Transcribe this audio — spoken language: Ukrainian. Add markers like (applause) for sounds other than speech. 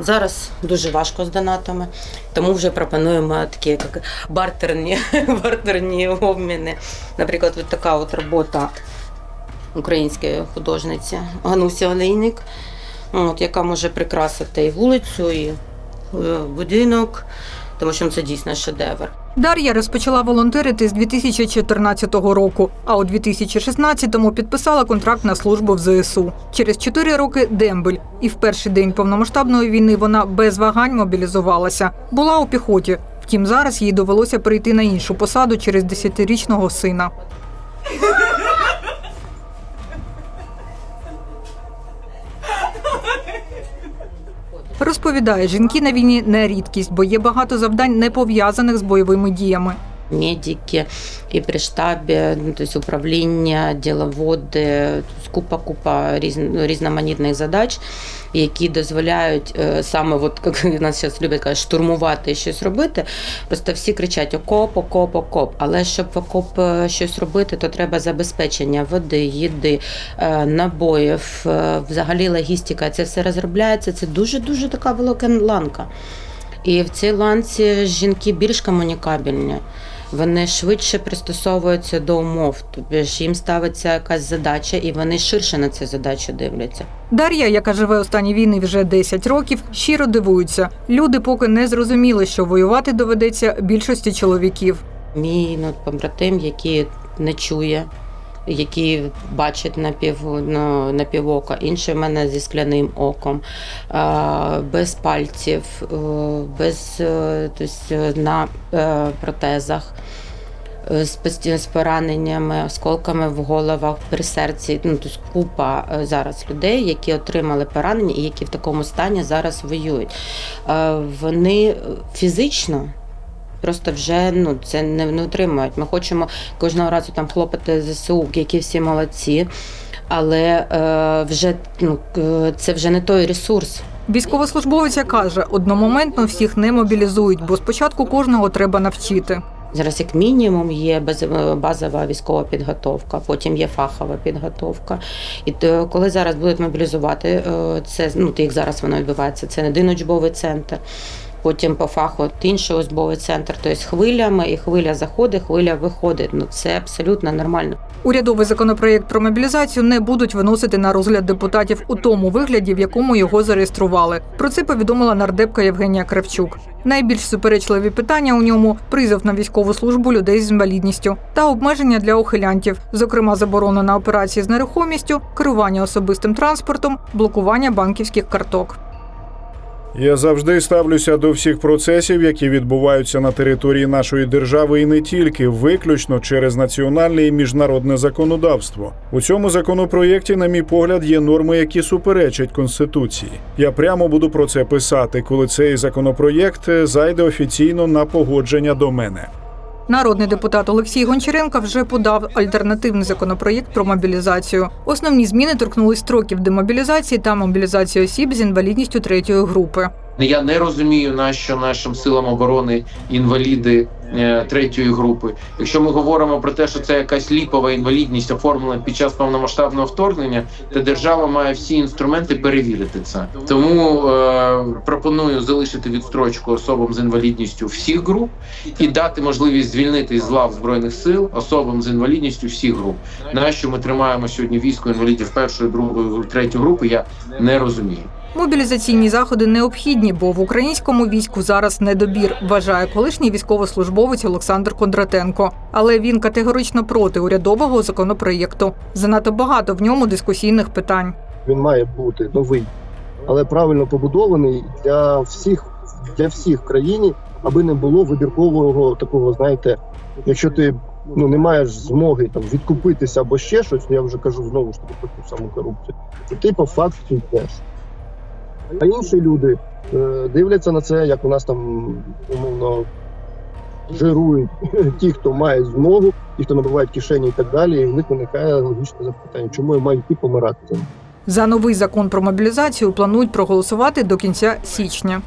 Зараз дуже важко з донатами, тому вже пропонуємо такі як бартерні, (laughs) бартерні обміни. Наприклад, от така от робота української художниці Гануся Олейник, от, яка може прикрасити і вулицю, і е, будинок, тому що це дійсно шедевр. Дар'я розпочала волонтерити з 2014 року, а у 2016-му підписала контракт на службу в ЗСУ. Через чотири роки дембель. І в перший день повномасштабної війни вона без вагань мобілізувалася. Була у піхоті. Втім, зараз їй довелося перейти на іншу посаду через десятирічного сина. Розповідає, жінки на війні не рідкість, бо є багато завдань, не пов'язаних з бойовими діями. Медики і при штабі, ну, тобто управління, діловоди, купа купа ну, різноманітних задач, які дозволяють е, саме, от, (laughs) як нас зараз люблять казати, штурмувати і щось робити. Просто всі кричать окоп, окоп, окоп. Але щоб в окоп е, щось робити, то треба забезпечення води, їди, е, набоїв, взагалі логістика. Це все розробляється. Це дуже дуже така велика ланка. І в цій ланці жінки більш комунікабельні. Вони швидше пристосовуються до умов, тобто ж їм ставиться якась задача, і вони ширше на цю задачу дивляться. Дар'я, яка живе у стані війни вже 10 років, щиро дивується. Люди поки не зрозуміли, що воювати доведеться більшості чоловіків. Мій ну, побратим, який не чує, який бачить на пів, на інший в мене зі скляним оком, без пальців, е, без е, тобто, на е, протезах. З пораненнями, осколками в головах, при серці. Ну тобто купа зараз людей, які отримали поранення і які в такому стані зараз воюють. Вони фізично просто вже ну це не, не отримують. Ми хочемо кожного разу там хлопати ЗСУ, які всі молодці, але е, вже ну е, це вже не той ресурс. Військовослужбовиця каже, одномоментно всіх не мобілізують, бо спочатку кожного треба навчити. Зараз як мінімум є баз- базова військова підготовка, потім є фахова підготовка. І то, коли зараз будуть мобілізувати, е, це ну як зараз воно відбувається, це один учбовий центр. Потім по фаху інший учбовий центр, тобто хвилями, і хвиля заходить, хвиля виходить. Ну це абсолютно нормально. Урядовий законопроєкт про мобілізацію не будуть виносити на розгляд депутатів у тому вигляді, в якому його зареєстрували. Про це повідомила нардепка Євгенія Кравчук. Найбільш суперечливі питання у ньому призов на військову службу людей з інвалідністю та обмеження для ухилянтів, зокрема заборона на операції з нерухомістю, керування особистим транспортом, блокування банківських карток. Я завжди ставлюся до всіх процесів, які відбуваються на території нашої держави, і не тільки виключно через національне і міжнародне законодавство. У цьому законопроєкті, на мій погляд, є норми, які суперечать конституції. Я прямо буду про це писати, коли цей законопроєкт зайде офіційно на погодження до мене. Народний депутат Олексій Гончаренко вже подав альтернативний законопроєкт про мобілізацію. Основні зміни торкнулись строків демобілізації та мобілізації осіб з інвалідністю третьої групи. Я не розумію, на що нашим силам оборони інваліди третьої групи. Якщо ми говоримо про те, що це якась ліпова інвалідність оформлена під час повномасштабного вторгнення, то держава має всі інструменти перевірити це. Тому е, пропоную залишити відстрочку особам з інвалідністю всіх груп і дати можливість звільнити з лав збройних сил особам з інвалідністю всіх груп. На що ми тримаємо сьогодні військо інвалідів першої, другої, третьої групи, я не розумію. Мобілізаційні заходи необхідні, бо в українському війську зараз недобір, вважає колишній військовослужбовець Олександр Кондратенко. Але він категорично проти урядового законопроєкту. Занадто багато в ньому дискусійних питань. він має бути новий, але правильно побудований для всіх для всіх в країні, аби не було вибіркового такого, знаєте, якщо ти ну не маєш змоги там відкупитися або ще щось, я вже кажу знову ж таки про ту саму корупцію, то ти по факту йдеш. А інші люди е, дивляться на це, як у нас там умовно жирують (laughs) ті, хто має змогу, ті, хто набивають кишені і так далі, і в них виникає логічне запитання, чому я маю йти помирати за? Новий закон про мобілізацію планують проголосувати до кінця січня.